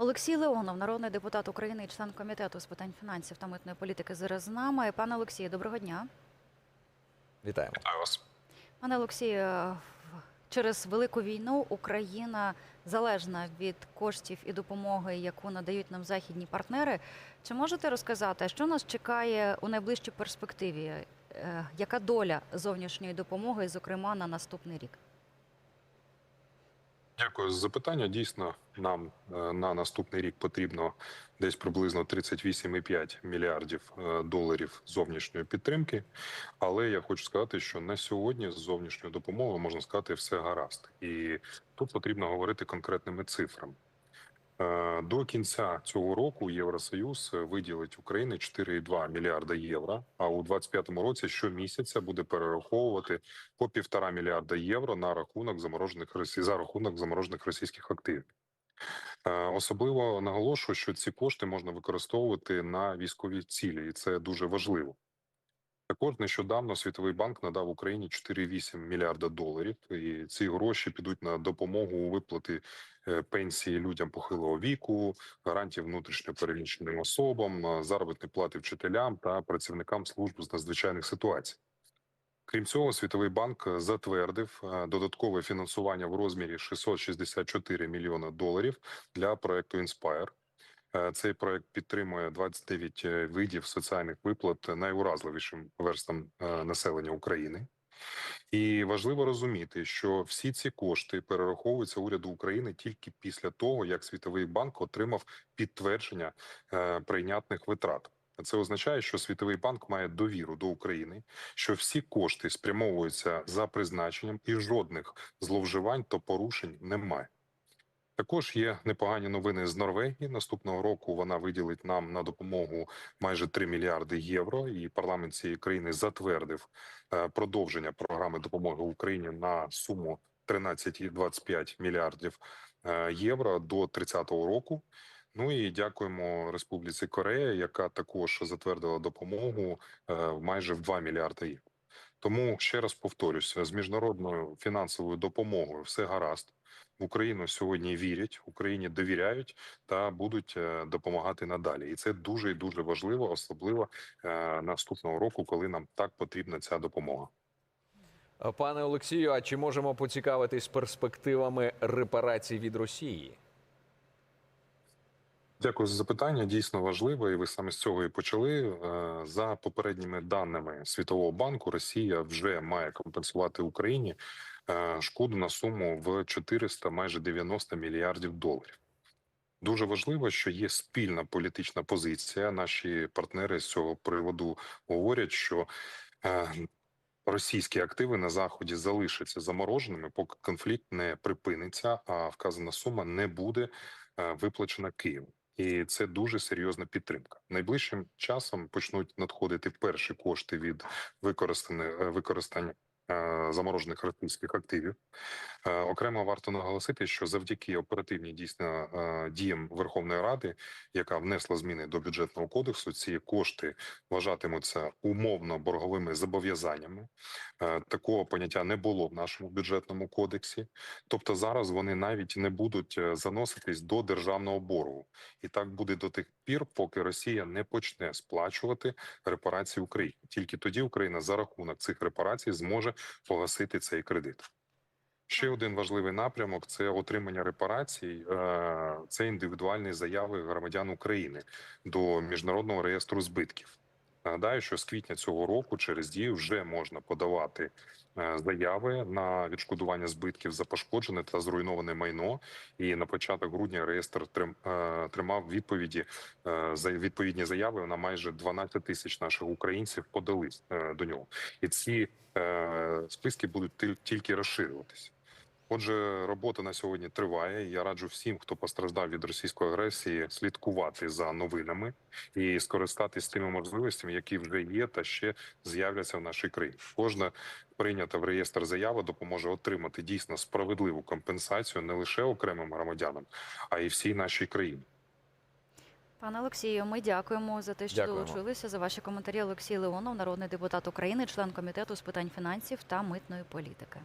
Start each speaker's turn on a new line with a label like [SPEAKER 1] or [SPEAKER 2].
[SPEAKER 1] Олексій Леонов, народний депутат України і член комітету з питань фінансів та митної політики, зараз з нами. Пане Олексію, доброго дня.
[SPEAKER 2] Вітаємо.
[SPEAKER 3] Вітаю вас.
[SPEAKER 1] Пане Олексію, е, через велику війну Україна залежна від коштів і допомоги, яку надають нам західні партнери. Чи можете розказати, що нас чекає у найближчій перспективі? Е, Яка доля зовнішньої допомоги, зокрема на наступний рік?
[SPEAKER 3] Дякую за запитання. Дійсно, нам е, на наступний рік потрібно десь приблизно 38,5 мільярдів е, доларів зовнішньої підтримки. Але я хочу сказати, що на сьогодні з зовнішньою допомогою можна сказати все гаразд, і тут потрібно говорити конкретними цифрами. Е, До кінця цього року Євросоюз виділить Україні 4,2 мільярда євро. А у 2025 році щомісяця буде перераховувати по півтора мільярда євро на рахунок заморожених за рахунок заморожених російських активів. Е, Особливо наголошую, що ці кошти можна використовувати на військові цілі, і це дуже важливо. Також нещодавно Світовий банк надав Україні 4,8 мільярда доларів, і ці гроші підуть на допомогу у виплати е, пенсії людям похилого віку, гарантії внутрішньо переміщеним особам, е, заробітні плати вчителям та працівникам служб з надзвичайних ситуацій. Крім цього, Світовий банк затвердив е, додаткове фінансування в розмірі 664 мільйона доларів для проекту Inspire. Е, Цей проект підтримує 29 видів соціальних виплат найуразливішим верстам е, населення України. І важливо розуміти, що всі ці кошти перераховуються уряду України тільки після того, як Світовий банк отримав підтвердження е, прийнятних витрат. Це означає, що Світовий банк має довіру до України, що всі кошти спрямовуються за призначенням, і жодних зловживань та порушень немає. Також є непогані новини з Норвегії. Наступного року вона виділить нам на допомогу майже 3 мільярди євро. І парламент цієї країни затвердив е, продовження програми допомоги Україні на суму 13,25 мільярдів е, євро до 30-го року. Ну і дякуємо Республіці Корея, яка також затвердила допомогу е, майже в 2 мільярди євро. Тому ще раз повторюся: з міжнародною фінансовою допомогою все гаразд. В Україну сьогодні вірять, Україні довіряють та будуть е, допомагати надалі. І це дуже і дуже важливо, особливо е, наступного року, коли нам так потрібна ця допомога.
[SPEAKER 2] Е, Пане Олексію, а чи можемо поцікавитись перспективами репарацій від Росії?
[SPEAKER 3] Дякую за запитання. Дійсно важливо, і ви саме з цього і почали. За попередніми даними Світового банку, Росія вже має компенсувати Україні шкоду на суму в 400, майже 90 мільярдів доларів. Дуже важливо, що є спільна політична позиція. Наші партнери з цього приводу говорять, що е, російські активи на заході залишаться замороженими, поки конфлікт не припиниться, а вказана сума не буде е, виплачена Києву. І це дуже серйозна підтримка. Найближчим часом почнуть надходити перші кошти від використання використання е, заморожених російських активів. Е, Окремо варто наголосити, що завдяки оперативній дійсно е, діям Верховної Ради, яка внесла зміни до бюджетного кодексу, ці кошти вважатимуться умовно борговими зобов'язаннями. Е, Такого поняття не було в нашому бюджетному кодексі. Тобто зараз вони навіть не будуть заноситись до державного боргу, і так буде до тих пір, поки Росія не почне сплачувати репарації Україні. Тільки тоді Україна за рахунок цих репарацій зможе погасити цей кредит. Ще один важливий напрямок це отримання репарацій. е, Це індивідуальні заяви громадян України до міжнародного реєстру збитків. Нагадаю, що з квітня цього року через дію вже можна подавати е, заяви на відшкодування збитків за пошкоджене та зруйноване майно. І на початок грудня реєстр е, тримав відповіді за відповідні заяви. На майже 12 тисяч наших українців подали е, до нього, і ці списки будуть тільки розширюватися. Отже, робота на сьогодні триває. Я раджу всім, хто постраждав від російської агресії, слідкувати за новинами і скористатись тими можливостями, які вже є, та ще з'являться в нашій країні. Кожна прийнята в реєстр заява допоможе отримати дійсно справедливу компенсацію не лише окремим громадянам, а й всій нашій країні.
[SPEAKER 1] Пане Олексію, ми дякуємо за те, що
[SPEAKER 2] Дякуємо.
[SPEAKER 1] долучилися за ваші коментарі. Олексій Леонов, народний депутат України, член комітету з питань фінансів та митної політики.